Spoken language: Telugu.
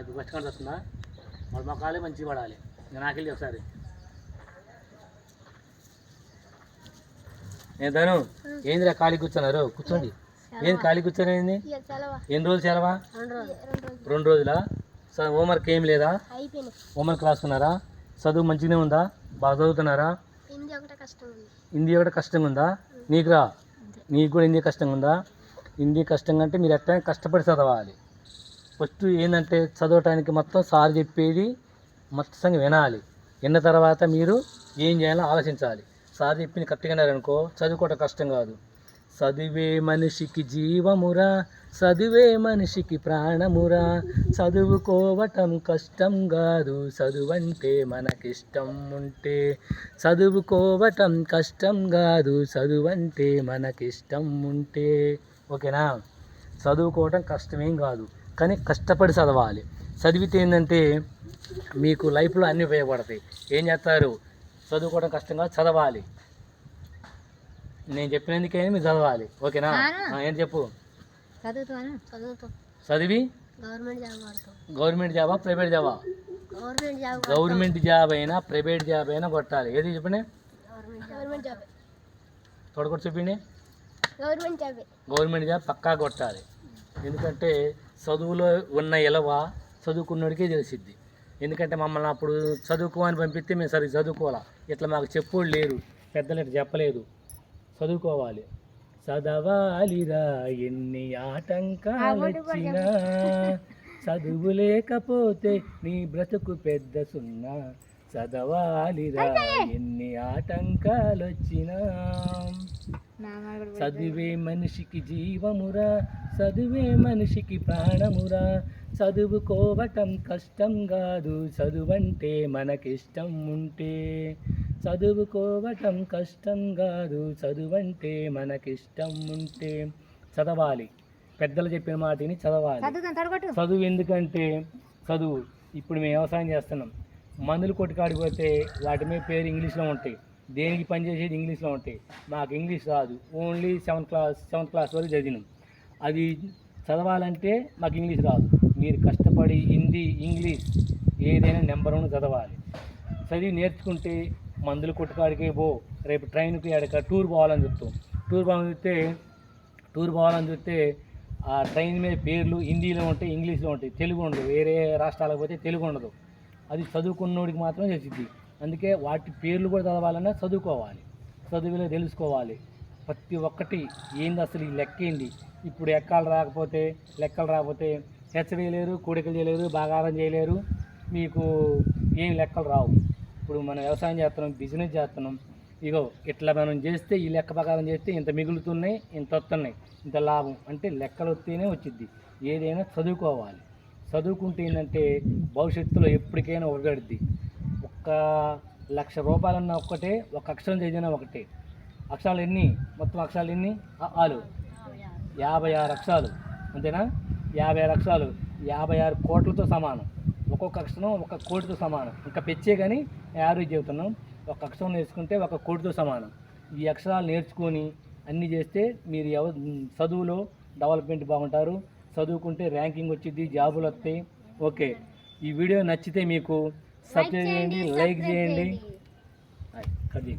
ఇప్పుడు ఫస్ట్ కార్డు వస్తుందా? మరి మా కాలే మంచిగా పడాలి. ఇంకా నాకెళ్ళి ఒకసారి. నేను ధను? ఏందిరా ఖాళీ కూర్చున్నారు? కూర్చోండి. ఏంది ఖాళీ కూర్చొని ఏంది? ఎన్ని రోజులు సెలవా? రెండు రోజులు. సరే హోంవర్క్ ఏం లేదా? హోంవర్క్ రాస్తున్నారా చదువు మంచిగానే ఉందా? బాగా చదువుతున్నారా? హిందీ ఒకటే కష్టంగా ఉందా? నీకు రా నీకు కూడా హిందీ కష్టంగా ఉందా? హిందీ కష్టంగా అంటే మీరు ఎట్లా కష్టపడి చదవాలి. ఫస్ట్ ఏంటంటే చదవటానికి మొత్తం సార్ చెప్పేది మొత్తం వినాలి. విన్న తర్వాత మీరు ఏం చేయాలో ఆలోచించాలి. సార్ చెప్పింది కరెక్ట్గా అనుకో చదువుకోవటం కష్టం కాదు. చదివే మనిషికి జీవమురా చదివే మనిషికి ప్రాణమురా చదువుకోవటం కష్టం కాదు. చదువంటే మనకిష్టం ఉంటే చదువుకోవటం కష్టం కాదు. చదువంటే మనకిష్టం ఉంటే ఓకేనా? చదువుకోవటం కష్టమేం కాదు. కానీ కష్టపడి చదవాలి. చదివితే ఏంటంటే మీకు లైఫ్లో అన్నీ ఉపయోగపడతాయి. ఏం చేస్తారు? చదువుకోవడం కష్టంగా చదవాలి. నేను చెప్పినందుకే మీరు చదవాలి. ఓకేనా? ఏంటి చెప్పు? చదివి? గవర్నమెంట్ జాబ్ వాడతాం. గవర్నమెంట్ జాబా ప్రైవేట్ జాబా? గవర్నమెంట్ జాబ్ అయినా ప్రైవేట్ జాబ్ అయినా కొట్టాలి. ఏది చెప్పండి? తోడకొట్టి చెప్పిండి గవర్నమెంట్ జాబ్ పక్కా కొట్టాలి. ఎందుకంటే చదువులో ఉన్న ఎలవ చదువుకున్నోడికే తెలిసిద్ది. ఎందుకంటే మమ్మల్ని అప్పుడు చదువుకో అని పంపిస్తే మేము సరిగ్గా చదువుకోవాలా. ఇట్లా మాకు చెప్పుకోడు లేరు పెద్దలు ఇట్లా చెప్పలేదు. చదువుకోవాలి. చదవాలిరా ఎన్ని ఆటంకాలు వచ్చినా. చదువు లేకపోతే నీ బ్రతుకు పెద్ద సున్నా. చదవాలిరా ఎన్ని ఆటంకాలు వచ్చినా చదివే మనిషికి జీవమురా చదివే మనిషికి ప్రాణమురా. చదువుకోవటం కష్టం కాదు చదువంటే మనకిష్టం ఉంటే. చదువుకోవటం కష్టం కాదు చదువంటే మనకిష్టం ఉంటే. చదవాలి. పెద్దలు చెప్పిన మాటని చదవాలి. చదువు ఎందుకంటే చదువు. ఇప్పుడు మేము వ్యవసాయం చేస్తున్నాం. మందులు కొట్టుకాడిపోతే వాటి మీద పేరు ఇంగ్లీష్లో ఉంటాయి. దేనికి పనిచేసేది ఇంగ్లీష్లో ఉంటాయి. మాకు ఇంగ్లీష్ రాదు. Only seventh class seventh class వరకు చదివినాం. అది చదవాలంటే మాకు ఇంగ్లీష్ రాదు. మీరు కష్టపడి హిందీ ఇంగ్లీష్ ఏదైనా నెంబర్ వన్ చదవాలి. చదివి నేర్చుకుంటే మందులు కొట్టుకాడికే పో. రేపు ట్రైన్కి ఎడక టూర్ పోవాలని చెప్తాం. టూర్ పోవాలని చెప్తే టూర్ పోవాలని చూస్తే ఆ ట్రైన్ మీద పేర్లు హిందీలో ఉంటాయి ఇంగ్లీష్లో ఉంటాయి. తెలుగు ఉండదు. వేరే రాష్ట్రాలకు పోతే తెలుగు ఉండదు. అది చదువుకున్నోడికి మాత్రమే తెలిసింది అందుకే వాటి పేర్లు కూడా చదవాలన్నా చదువుకోవాలి. చదువులో తెలుసుకోవాలి. ప్రతి ఒక్కటి ఏంది అసలు ఈ లెక్క ఏంది? ఇప్పుడు ఎక్కాలు రాకపోతే లెక్కలు రాకపోతే హెచ్చరేయలేరు కూడికలు చేయలేరు బాగారం చేయలేరు. మీకు ఏం లెక్కలు రావు. ఇప్పుడు మనం వ్యవసాయం చేస్తున్నాం బిజినెస్ చేస్తున్నాం. ఇగో ఇట్లా మనం చేస్తే ఈ లెక్క ప్రకారం చేస్తే ఇంత మిగులుతున్నాయి ఇంత వస్తున్నాయి. ఇంత లాభం. అంటే లెక్కలు వస్తేనే వచ్చింది ఏదైనా చదువుకోవాలి. చదువుకుంటే ఏంటంటే భవిష్యత్తులో ఎప్పటికైనా ఉపయోగపడుద్ది ఒక్క లక్ష రూపాయలన్నా ఒక్కటే ఒక అక్షరం చదివినా ఒకటే. అక్షరాలు ఎన్ని? మొత్తం అక్షరాలు ఎన్ని? ఆలు. యాభై ఆరు అక్షరాలు. అంతేనా? యాభై ఆరు అక్షరాలు. యాభై ఆరు కోట్లతో సమానం. ఒక్కొక్క అక్షరం ఒక కోటితో సమానం. ఇంకా పెచ్చే కానీ యావరేజ్ చెబుతున్నాం. ఒక అక్షరం నేర్చుకుంటే ఒక కోటితో సమానం. ఈ అక్షరాలు నేర్చుకొని అన్నీ చేస్తే మీరు ఎవ చదువులో డెవలప్మెంట్ బాగుంటారు. చదువుకుంటే ర్యాంకింగ్ వచ్చింది జాబులు వస్తాయి. ఓకే. ఈ వీడియో నచ్చితే మీకు సబ్స్క్రైబ్ చేయండి లైక్ చేయండి. అది